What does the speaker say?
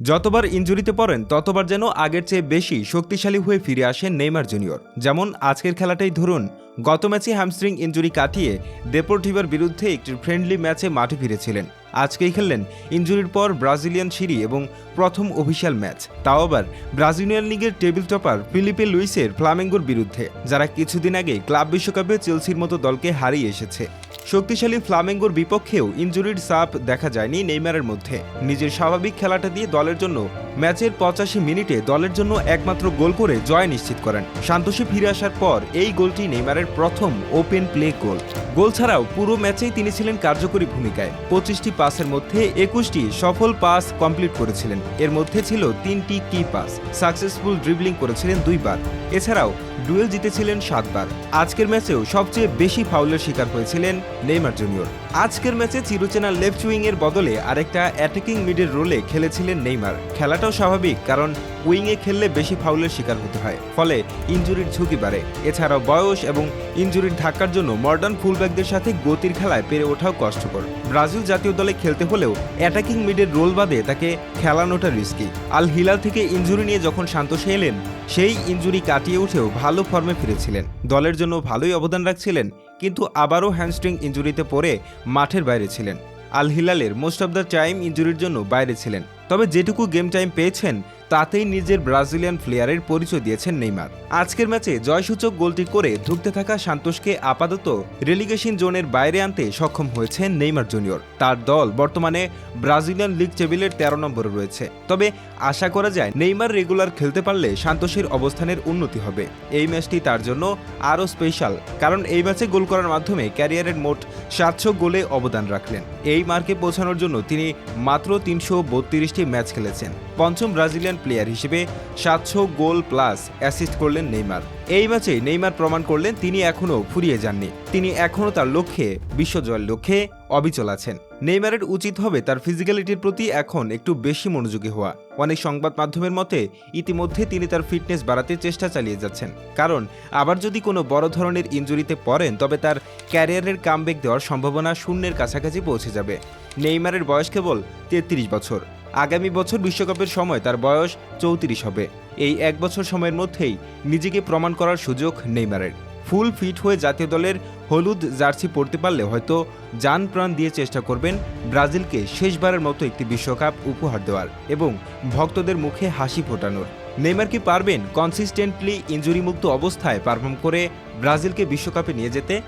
যতবার ইঞ্জুরিতে পড়েন, ততবার যেন আগের চেয়ে বেশি শক্তিশালী হয়ে ফিরে আসেন নেইমার জুনিয়র। যেমন আজকের খেলাটাই ধরুন গত ম্যাচে হ্যামস্ট্রিং ইনজুরি কাটিয়ে দেপোর্টিভার বিরুদ্ধে একটি ফ্রেন্ডলি ম্যাচে মাঠে ফিরেছিলেন। আজকেই খেললেন ইনজুরির পর ব্রাজিলিয়ান সিরি এবং প্রথম অফিসিয়াল ম্যাচ। তাও আবার ব্রাজিলিয়ান লিগের টেবিল টপার ফিলিপে লুইসের ফ্লামেঙ্গোর বিরুদ্ধে, যারা কিছুদিন আগে ক্লাব বিশ্বকাপে চেলসির মতো দলকে হারিয়ে এসেছে। শক্তিশালী ফ্লামেঙ্গোর বিপক্ষেও ইনজুরির সাপ দেখা যায়নি নেইমারের মধ্যে। নিজের স্বাভাবিক খেলাটা দিয়ে দলের জন্য ম্যাচের পঁচাশি মিনিটে দলের জন্য একমাত্র গোল করে জয় নিশ্চিত করেন। সান্তোষে ফিরে আসার পর এই গোলটি নেইমারের প্রথম ওপেন প্লে গোল। গোল ছাড়াও পুরো ম্যাচেই তিনি ছিলেন কার্যকরী ভূমিকায়। পঁচিশটি পাসের মধ্যে একুশটি সফল পাস কমপ্লিট করেছিলেন। এর মধ্যে ছিল তিনটি কি পাস। সাকসেসফুল ড্রিবলিং করেছিলেন দুইবার। এছাড়াও, ডুয়েল জিতেছিলেন সাতবার। আজকের ম্যাচেও সবচেয়ে বেশি ফাউলের শিকার হয়েছিলেন নেইমার জুনিয়র। আজকের ম্যাচে চিরচেনা লেফট উইং এর বদলে আরেকটা অ্যাটাকিং মিডের রোলে খেলেছিলেন নেইমার। খেলাটাও স্বাভাবিক, কারণ উইংয়ে খেললে বেশি ফাউলের শিকার হতে হয়, ফলে ইনজুরির ঝুঁকি বাড়ে। এছাড়াও বয়স এবং ইনজুরির ধাক্কার জন্য মডার্ন ফুলব্যাকদের সাথে গতির খেলায় পেরে ওঠাও কষ্টকর। ব্রাজিল জাতীয় দলে খেলতে হলেও অ্যাটাকিং মিডের রোল বাদে তাকে খেলানোটা রিস্কি। আল হিলাল থেকে ইনজুরি নিয়ে যখন সান্তোষে এলেন, সেই ইনজুরি কাটিয়ে উঠেও ভালো ফর্মে ফিরেছিলেন। দলের জন্য ভালোই অবদান রাখছিলেন, কিন্তু আবারও হ্যান্ডস্ট্রিং ইঞ্জুরিতে পড়ে মাঠের বাইরে ছিলেন। আল হিলালের মোস্ট অব দ্য টাইম ইঞ্জুরির জন্য বাইরে ছিলেন। তবে যেটুকু গেম টাইম পেয়েছেন তাতেই নিজের ব্রাজিলিয়ান প্লেয়ারের পরিচয় দিয়েছেন নেইমার। আজকের ম্যাচে জয়সূচক গোলটি করে ধুঁকতে থাকা সান্তোষকে আপাতত রেলিগেশন জোনের বাইরে আনতে সক্ষম হয়েছেন নেইমার জুনিয়র। তার দল বর্তমানে ব্রাজিলিয়ান লিগ টেবিলের তেরো নম্বরে রয়েছে। তবে আশা করা যায় নেইমার রেগুলার খেলতে পারলে সান্তোষের অবস্থানের উন্নতি হবে। এই ম্যাচটি তার জন্য আরও স্পেশাল কারণ এই ম্যাচে গোল করার মাধ্যমে ক্যারিয়ারের মোট সাতশো গোলে অবদান রাখলেন। এই মার্কে পৌঁছানোর জন্য তিনি মাত্র তিনশো ম্যাচ খেলেছেন। পঞ্চম ব্রাজিলিয়ান প্লেয়ার হিসেবে সাতশো গোল প্লাস অ্যাসিস্ট করলেন নেইমার। এই ম্যাচে নেইমার প্রমাণ করলেন তিনি এখনও ফুরিয়ে যাননি। তিনি এখনও তার লক্ষ্যে বিশ্বজয়ের লক্ষ্যে অবিচল আছেন। নেইমারের উচিত হবে তার ফিজিক্যালিটির প্রতি এখন একটু বেশি মনোযোগী হওয়া। অনেক সংবাদ মাধ্যমের মতে, ইতিমধ্যে তিনি তার ফিটনেস বাড়াতে চেষ্টা চালিয়ে যাচ্ছেন। কারণ, আবার যদি কোনো বড় ধরনের ইনজুরিতে পড়েন, তবে তার ক্যারিয়ারের কামব্যাক দেওয়ার সম্ভাবনা শূন্যের কাছাকাছি পৌঁছে যাবে। নেইমারের বয়স কেবল তেত্রিশ বছর। আগামী বছর বিশ্বকাপের সময় তার বয়স চৌত্রিশ হবে। এই এক বছর সময়ের মধ্যেই নিজেকে প্রমাণ করার সুযোগ নেইমারের। ফুল ফিট হয়ে জাতীয় দলের হলুদ জার্সি পরতে পারলে হয়তো যান প্রাণ দিয়ে চেষ্টা করবেন ব্রাজিলকে শেষবারের মতো একটি বিশ্বকাপ উপহার দেওয়ার এবং ভক্তদের মুখে হাসি ফোটানোর। নেইমার কি পারবেন কনসিস্টেন্টলি ইঞ্জুরিমুক্ত অবস্থায় পারফর্ম করে ব্রাজিলকে বিশ্বকাপে নিয়ে যেতে?